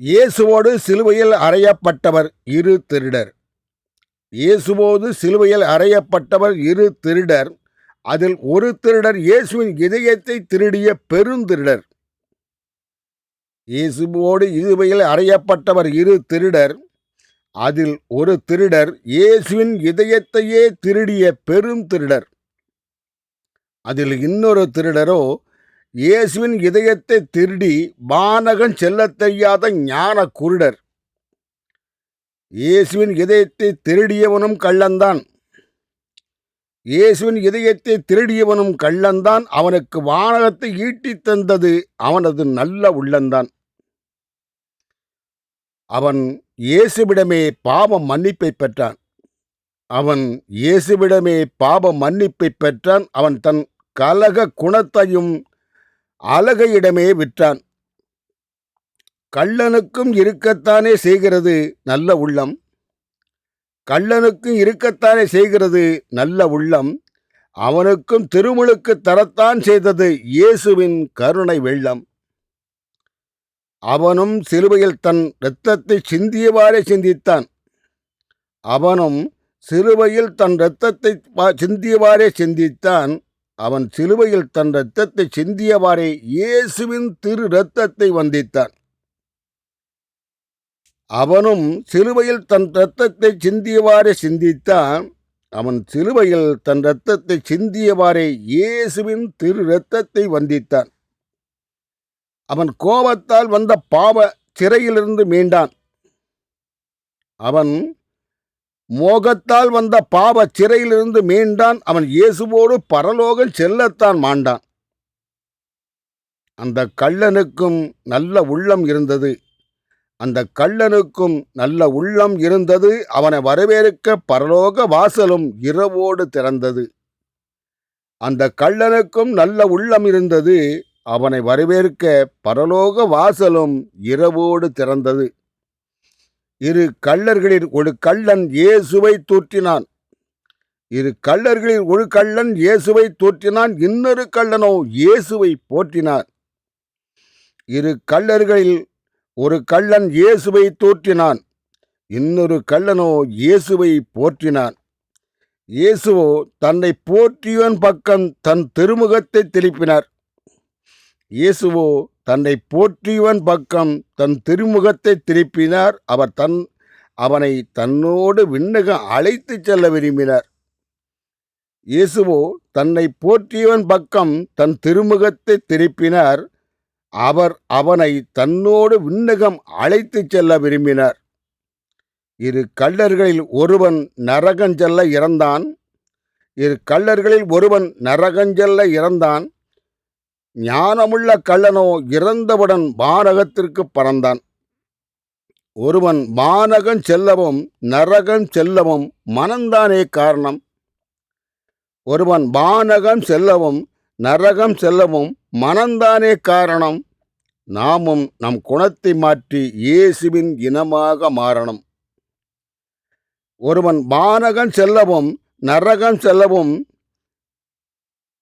இயேசுவோடு சிலுவையில் அறையப்பட்டவர் இரு திருடர். இயேசுவோடு சிலுவையில் அறையப்பட்டவர் இரு திருடர். அதில் ஒரு திருடர் இயேசுவின் இதயத்தை திருடிய பெருந்திருடர் இயேசுவோடு சிலுவையில் அறையப்பட்டவர் இரு திருடர். அதில் ஒரு திருடர் இயேசுவின் இதயத்தையே திருடிய பெரும் திருடர். அதில் இன்னொரு திருடரோ இயேசுவின் இதயத்தை திருடி வானகன் செல்ல தெரியாத ஞான குருடர். இயேசுவின் இதயத்தை திருடியவனும் கள்ளந்தான். இயேசுவின் இதயத்தை திருடியவனும் கள்ளந்தான். அவனுக்கு வானகத்தை ஈட்டித் தந்தது அவனது நல்ல உள்ளந்தான். அவன் இயேசுவிடமே பாவ மன்னிப்பை பெற்றான். அவன் இயேசுவிடமே பாவ மன்னிப்பை பெற்றான். அவன் தன் கலக குணத்தையும் அழகையிடமே விற்றான். கள்ளனுக்கும் இருக்கத்தானே செய்கிறது நல்ல உள்ளம். கள்ளனுக்கும் இருக்கத்தானே செய்கிறது நல்ல உள்ளம். அவனுக்கும் திருமுழுக்கு தரத்தான் செய்தது இயேசுவின் கருணை வெள்ளம். அவனும் சிலுவையில் தன் இரத்தத்தை சிந்தியவாறே சிந்தித்தான். அவனும் சிலுவையில் தன் இரத்தத்தை சிந்தியவாறே சிந்தித்தான். அவன் சிலுவையில் தன் இரத்தத்தை சிந்தியவாறே இயேசுவின் திரு இரத்தத்தை வந்தித்தான். அவனும் சிலுவையில் தன் இரத்தத்தை சிந்தியவாறே சிந்தித்தான். அவன் சிலுவையில் தன் இரத்தத்தை சிந்தியவாறே இயேசுவின் திரு இரத்தத்தை வந்தித்தான். அவன் கோபத்தால் வந்த பாவ சிறையிலிருந்து மீண்டான். அவன் மோகத்தால் வந்த பாவ சிறையிலிருந்து மீண்டான். அவன் இயேசுவோடு பரலோகம் செல்லத்தான் மாண்டான். அந்த கள்ளனுக்கும் நல்ல உள்ளம் இருந்தது. அந்த கள்ளனுக்கும் நல்ல உள்ளம் இருந்தது. அவனை வரவேற்க பரலோக வாசலும் இரவோடு திறந்தது. அந்த கள்ளனுக்கும் நல்ல உள்ளம் இருந்தது. அவனை வரவேற்க பரலோக வாசலும் இரவோடு திறந்தது. இரு கள்ளர்களில் ஒரு கள்ளன் இயேசுவை தூற்றினான். இரு கள்ளர்களில் ஒரு கள்ளன் இயேசுவை தூற்றினான் இன்னொரு கள்ளனோ இயேசுவை போற்றினான் இரு கள்ளர்களில் ஒரு கள்ளன் இயேசுவை தூற்றினான் இன்னொரு கள்ளனோ இயேசுவை போற்றினான். இயேசுவோ தன்னை போற்றியவன் பக்கம் தன் திருமுகத்தை திருப்பினார். இயேசுவோ தன்னை போற்றியவன் பக்கம் தன் திருமுகத்தை திருப்பினார். அவர் தன் அவனை தன்னோடு விண்ணகம் அழைத்து செல்ல விரும்பினார். இயேசுவோ தன்னை போற்றியவன் பக்கம் தன் திருமுகத்தை திருப்பினார். அவர் அவனை தன்னோடு விண்ணகம் அழைத்து செல்ல விரும்பினார். இரு கள்ளர்களில் ஒருவன் நரகஞ்செல்ல இறந்தான். இரு கள்ளர்களில் ஒருவன் நரகஞ்செல்ல இறந்தான். ஞானமுள்ள கள்ளனோ இறந்தவுடன் வானகத்திற்கு பறந்தான். ஒருவன் வானகம் செல்லவும் நரகம் செல்லவும் மனந்தானே காரணம். ஒருவன் வானகம் செல்லவும் நரகம் செல்லவும் மனந்தானே காரணம். நாமும் நம் குணத்தை மாற்றி இயேசுவின் இனமாக மாறணும். ஒருவன் வானகம் செல்லவும் நரகம் செல்லவும்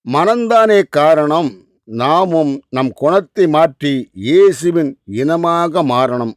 மனந்தானே காரணம். நாமும் நம் குணத்தை மாற்றி இயேசுவின் இனமாக மாறணும்.